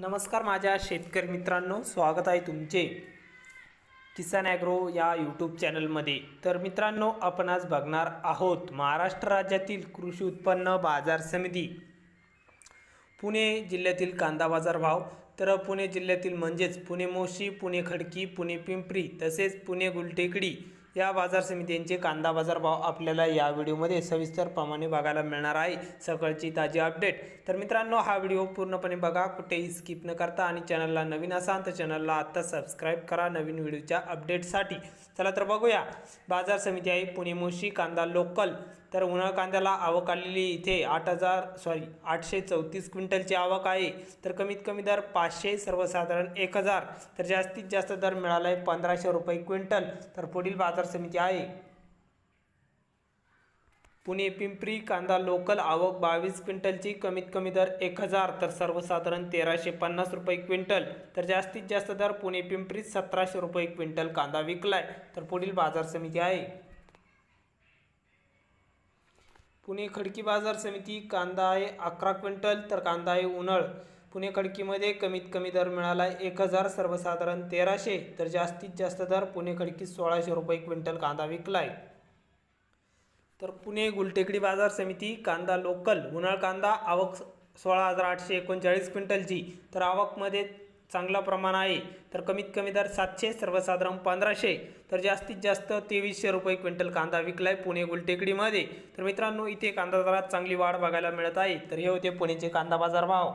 नमस्कार माझ्या शेतकरी मित्रांनो स्वागत आहे तुमचे किसान ॲग्रो या यूट्यूब चॅनलमध्ये. तर मित्रांनो आपण आज बघणार आहोत महाराष्ट्र राज्यातील कृषी उत्पन्न बाजार समिती पुणे जिल्ह्यातील कांदा बाजार भाव. तर पुणे जिल्ह्यातील म्हणजेच पुणे मोशी पुणे खडकी पुणे पिंपरी तसेच पुणे गुलटेकडी या बाजार समित्यांचे कांदा बाजार भाव आपल्याला या व्हिडिओमध्ये सविस्तरप्रमाणे बघायला मिळणार आहे. सकाळची ताजी अपडेट तर मित्रांनो हा व्हिडिओ पूर्णपणे बघा. कुठेही स्किप न करता आणि चॅनलला नवीन असाल तर चॅनलला आत्ता सबस्क्राईब करा. नवीन व्हिडिओच्या अपडेटसाठी चला तर बघूया. बाजार समिती आहे पुणे मोशी कांदा लोकल तर उन्हाळ कांद्याला आवक आलेली इथे. आठ हजार सॉरी आठशे चौतीस क्विंटलची आवक आहे. तर कमीत कमी दर पाचशे सर्वसाधारण एक हजार. तर जास्तीत जास्त दर मिळाला आहे पंधराशे रुपये क्विंटल. तर पुढील बाजार समिती आहे. पुणे पिंपरी कांदा लोकल आवक बावीस क्विंटलची कमीत कमी दर एक हजार तर सर्वसाधारण तेराशे पन्नास रुपये क्विंटल. तर जास्तीत जास्त दर पुणे पिंपरीत सतराशे रुपये क्विंटल कांदा विकलाय. तर पुढील बाजार समिती आहे. पुणे खडकी बाजार समिती कांदा आहे अकरा क्विंटल तर कांदा आहे उन्हाळ. पुणे खडकीमध्ये कमीत कमी दर मिळाला आहे एक हजार सर्वसाधारण तेराशे तर जास्तीत जास्त दर पुणे खडकीत सोळाशे रुपये क्विंटल कांदा विकला आहे तर पुणे गुलटेकडी बाजार समिती कांदा लोकल उन्हाळ कांदा आवक सोळा हजार आठशे एकोणचाळीस क्विंटलची तर आवकमध्ये चांगला प्रमाण आहे. तर कमीत कमी दर सातशे सर्वसाधारण पंधराशे तर जास्तीत जास्त तेवीसशे रुपये क्विंटल कांदा विकलाय पुणे गुलटेकडीमध्ये. तर मित्रांनो इथे कांदा दरात चांगली वाढ बघायला मिळत आहे. तर हे होते पुणेचे कांदा बाजार भाव.